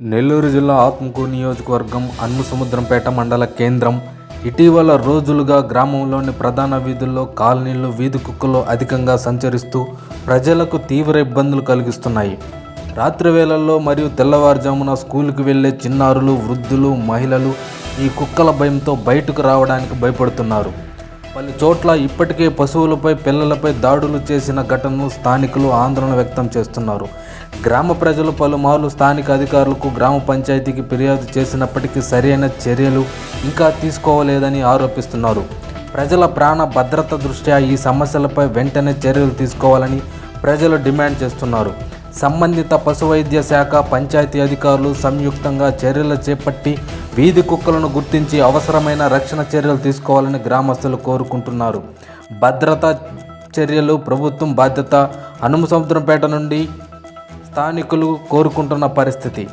నెల్లూరు జిల్లా ఆత్మకూరు నియోజకవర్గం అన్నుసముద్రంపేట మండల కేంద్రం. ఇటీవల రోజులుగా గ్రామంలోని ప్రధాన వీధుల్లో కాలనీలు వీధి కుక్కలు అధికంగా సంచరిస్తూ ప్రజలకు తీవ్ర ఇబ్బందులు కలిగిస్తున్నాయి. రాత్రి వేళల్లో మరియు తెల్లవారుజామున స్కూలుకు వెళ్ళే చిన్నారులు వృద్ధులు మహిళలు ఈ కుక్కల భయంతో బయటకు రావడానికి భయపడుతున్నారు. పలు చోట్ల ఇప్పటికే పశువులపై పిల్లలపై దాడులు చేసిన ఘటనను స్థానికులు ఆందోళన వ్యక్తం చేస్తున్నారు. గ్రామ ప్రజలు పలుమార్లు స్థానిక అధికారులకు గ్రామ పంచాయతీకి ఫిర్యాదు చేసినప్పటికీ సరైన చర్యలు ఇంకా తీసుకోవలేదని ఆరోపిస్తున్నారు. ప్రజల ప్రాణ భద్రత దృష్ట్యా ఈ సమస్యలపై వెంటనే చర్యలు తీసుకోవాలని ప్రజలు డిమాండ్ చేస్తున్నారు. సంబంధిత పశువైద్య శాఖ పంచాయతీ అధికారులు సంయుక్తంగా చర్యలు చేపట్టి వీధి కుక్కలను గుర్తించి అవసరమైన రక్షణ చర్యలు తీసుకోవాలని గ్రామస్తులు కోరుకుంటున్నారు. భద్రతా చర్యలు ప్రభుత్వం బాధ్యత హనుమ సముద్రంపేట నుండి స్థానికులు కోరుకుంటున్న పరిస్థితి.